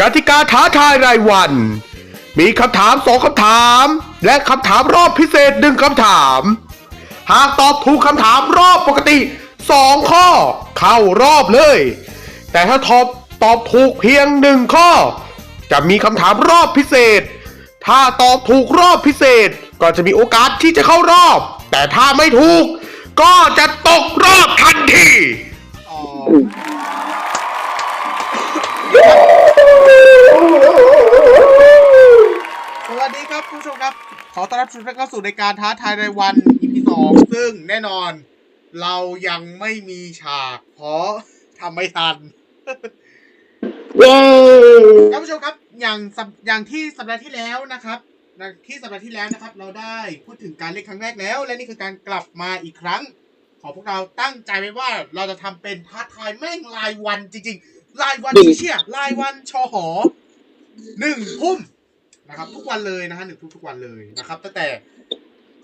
กติกาท้าทายรายวัน มีคำถามสองคำถาม และคำถามรอบพิเศษหนึ่งคำถาม หากตอบถูกคำถามรอบปกติสองข้อ เข้ารอบเลย แต่ถ้าตอบตอบถูกเพียงหนึ่งข้อ จะมีคำถามรอบพิเศษ ถ้าตอบถูกรอบพิเศษ ก็จะมีโอกาสที่จะเข้ารอบ แต่ถ้าไม่ถูก ก็จะตกรอบทันที ต้อนรับทุกท่านเข้าสู่ในการท้าทายรายวัน EP สองซึ่งแน่นอน เรายังไม่มีฉาก เพราะทำไม่ทันเย้ท่านผู้ชมครับอย่างสัปอย่างที่สัปดาห์ที่แล้วนะครับที่สัปดาห์ที่แล้วนะครับ เราได้พูดถึงการเล่นครั้งแรกแล้ว และนี่คือการกลับมาอีกครั้ง ของพวกเราตั้งใจไว้ว่าเราจะทำเป็นท้าทายแม่งรายวันจริงๆรายวันเชี่ยรายวันชอหอหนึ่งทุ่ม นะครับ ทุกวันเลยนะฮะหนึ่งทุ่มทุกวันเลยนะครับตั้งแต่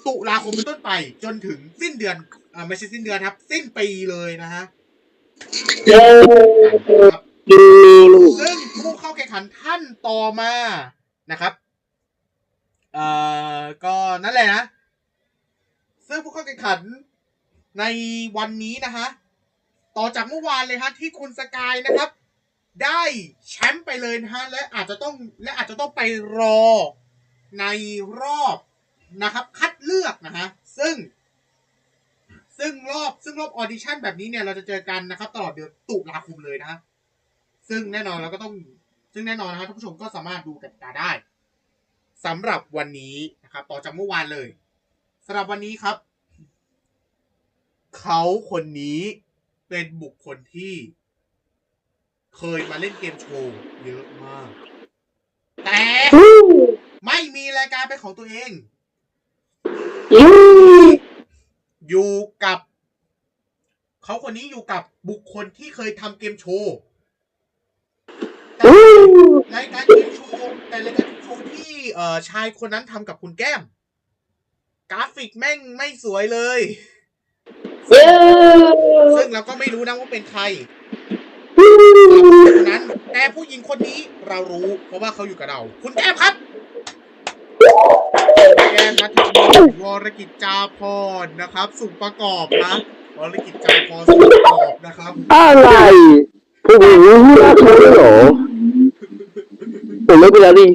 ตุลาคมเป็นต้นไปจนถึงสิ้นเดือนอ่าไม่ใช่สิ้นเดือนครับ สิ้นปีเลยนะฮะซึ่งผู้เข้าแข่งขันท่านต่อมานะครับเอ่อก็นั่นแหละนะซึ่งผู้เข้าแข่งขันในวันนี้นะฮะต่อจากเมื่อวานเลยฮะที่คุณสกายนะครับ ได้แชมป์ไปเลยนะฮะและอาจจะต้องและอาจจะต้องไปรอในรอบนะครับ คัดเลือกนะฮะซึ่ง ซึ่งรอบซึ่งรอบออดิชั่นแบบนี้เนี่ยเราจะเจอกันนะครับ ตลอดเดือนตุลาคมเลยนะฮะซึ่งแน่นอนเราก็ต้อง ซึ่งแน่นอนนะครับท่านผู้ชมก็สามารถดูกติกาได้สำหรับวันนี้นะครับ ต่อจากเมื่อวานเลยสำหรับวันนี้ครับ เขาคนนี้เป็นบุคคลที่ เคยมาเล่นเกมโชว์เยอะมาก แต่อู้ไม่มีรายการเป็นของตัวเองยูอยู่กับ เขาคนนี้อยู่กับบุคคลที่เคยทำเกมโชว์แต่อู้รายการเกมโชว์แต่รายการเกมโชว์ที่เอ่อชายคนนั้นทำกับคุณแก้ม กราฟิกแม่งไม่สวยเลยเย้ซึ่งเราก็ไม่รู้นะว่าเป็นใครอู้ค นนั้นแต่ผู้หญิงคนนี้เรารู้ เพราะว่าเขาอยู่กับเรา คุณแก้มครับคุณแก้มนัทธีวรกิจจาพรนะครับ สุขประกอบนะวรกิจจาพรสุขประกอบนะครับ อะไรพวกนี้ไม่น่าทุเหรอผมไม่เป็นไรดิ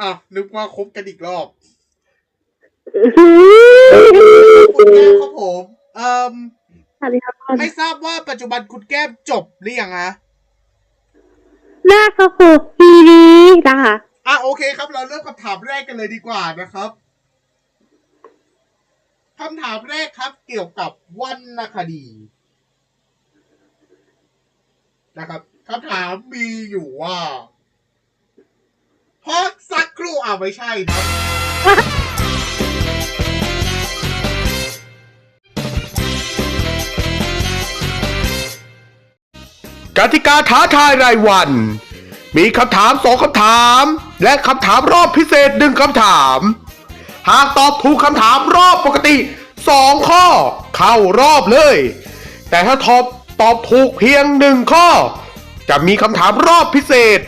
อ้าวนึกว่าคบกันอีกรอบคุณแก้มครับผมเอ่ม สวัสดีครับคุณไม่ทราบว่าปัจจุบันคุณแก้มจบหรือยังฮะน่าก็คือปีนี้นะคะอะโอเคครับ เราเริ่มคำถามแรกกันเลยดีกว่านะครับคำถามแรกครับ เกี่ยวกับวรรณคดี นะครับคำถามมีอยู่ว่าพักสักครู่อะไม่ใช่ครั กติกาท้าทายรายวัน มีคำถามสองคำถาม และคำถามรอบพิเศษหนึ่งคำถาม หากตอบถูกคำถามรอบปกติสองข้อ เข้ารอบเลย แต่ถ้าตอบตอบถูกเพียงหนึ่งข้อ จะมีคำถามรอบพิเศษ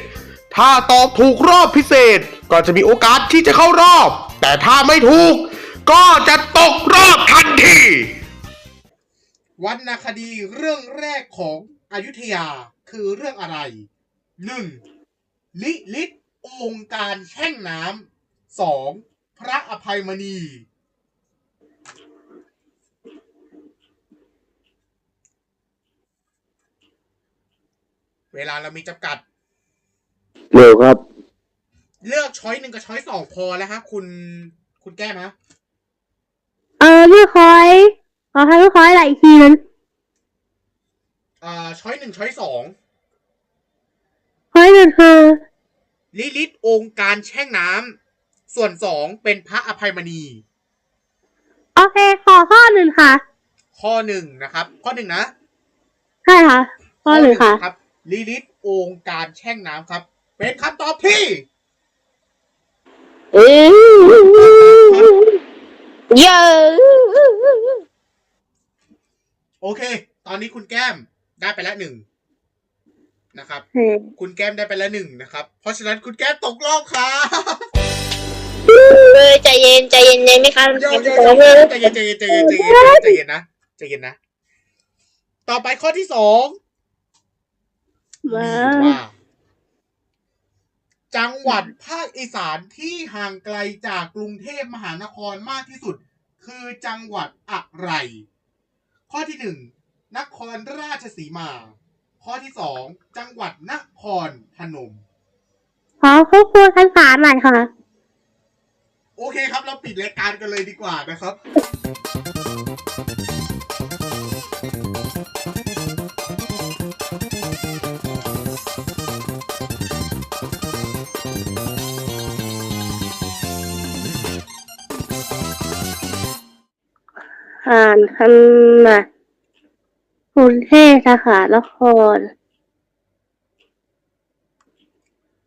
ถ้าตอบถูกรอบพิเศษ ก็จะมีโอกาสที่จะเข้ารอบ แต่ถ้าไม่ถูก ก็จะตกรอบทันทีวรรณคดีเรื่องแรกของ อยุธยาคือเรื่องอะไรหนึ่งลิลิตองค์การแช่งน้ำสองพระอภัยมณี เวลาเรามีจำกัด เร็วครับ เลือกช้อยหนึ่งกับช้อยสองพอแล้วฮะ คุณคุณแก้มฮะ เออเลือกคอย ขอให้เลือกคอยอะไรอีกทีนึง อ่าช้อยหนึ่งช้อยสองคอยหนึ่งคือลิลิตองค์การแช่งน้ำส่วนสองเป็นพระอภัยมณี โอเคขอข้อหนึ่งค่ะ ข้อหนึ่งนะครับ ข้อหนึ่งนะใช่ค่ะ ข้อหนึ่งค่ะครับลิลิตองค์การแช่งน้ำครับ เป็นคำตอบที่เอ้ยเย้โอเค ตอนนี้คุณแก้ม ได้ไปแล้วหนึ่งนะครับเฮ้ยคุณแก้มได้ไปแล้วหนึ่งนะครับ เพราะฉะนั้นคุณแก้มตกรอบครับเลยใจเย็นใจเย็นยังไหมคะโยโยใจโยเย็นใจเย็นใจเย็นใจเย็นใจเย็นใจเย็นนะใจเย็นนะ ต่อไปข้อที่สองมาว่าจังหวัดภาคอีสานที่ห่างไกลจากกรุงเทพมหานครมากที่สุด คือจังหวัดอะไร ข้อที่หนึ่ง นครราชสีมา ข้อที่สองจังหวัดนครพนม ขอควบคุมภาษาหน่อยค่ะ โอเคครับเราปิดรายการกันเลยดีกว่านะครับ อ่านคำ นะกรุงเทพสาขานคร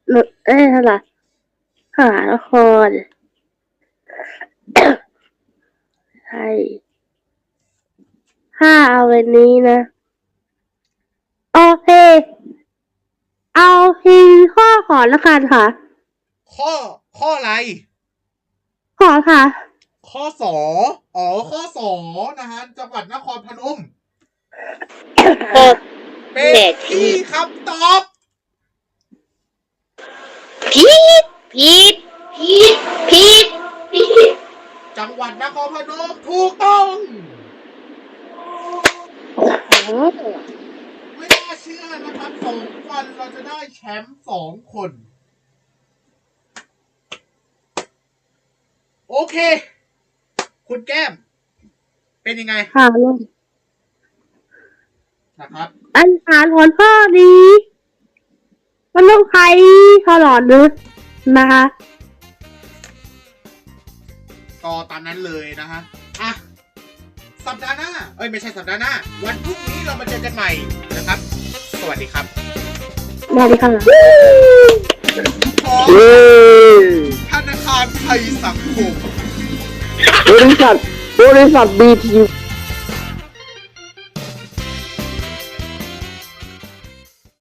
หนึ่งเอ้ยเท่าไหร่สาขานครใช่ถ้าเอาวันนี้นะ โอเค เอาทีข้อขอละกันค่ะ ข้อ ข้ออะไร ขอค่ะ ข้อสออ๋อ ข้อสอนะฮะ จังหวัดนครพนม ก็เป็นแหม่ที่คำตอบพีดพีดพีดพีดพีดจังหวัดนครพนมถูกต้องไม่น่าเชื่อนะครับสองวันเราจะได้แชมป์สองคน โอเค คุณแก้ม เป็นยังไงค่ะลุง นะครับ อันอ่านผลข้อนี้มันต้องใช้ตลอดเลยนะคะก็ตามนั้นเลยนะฮะอะสัปดาห์หน้า เอ้ยไม่ใช่สัปดาห์หน้า วันพรุ่งนี้เรามาเจอกันใหม่นะครับ สวัสดีครับได้เลยค่ะขอเย้ธนาคารไทยสังคม บริษัทบริษัทบีที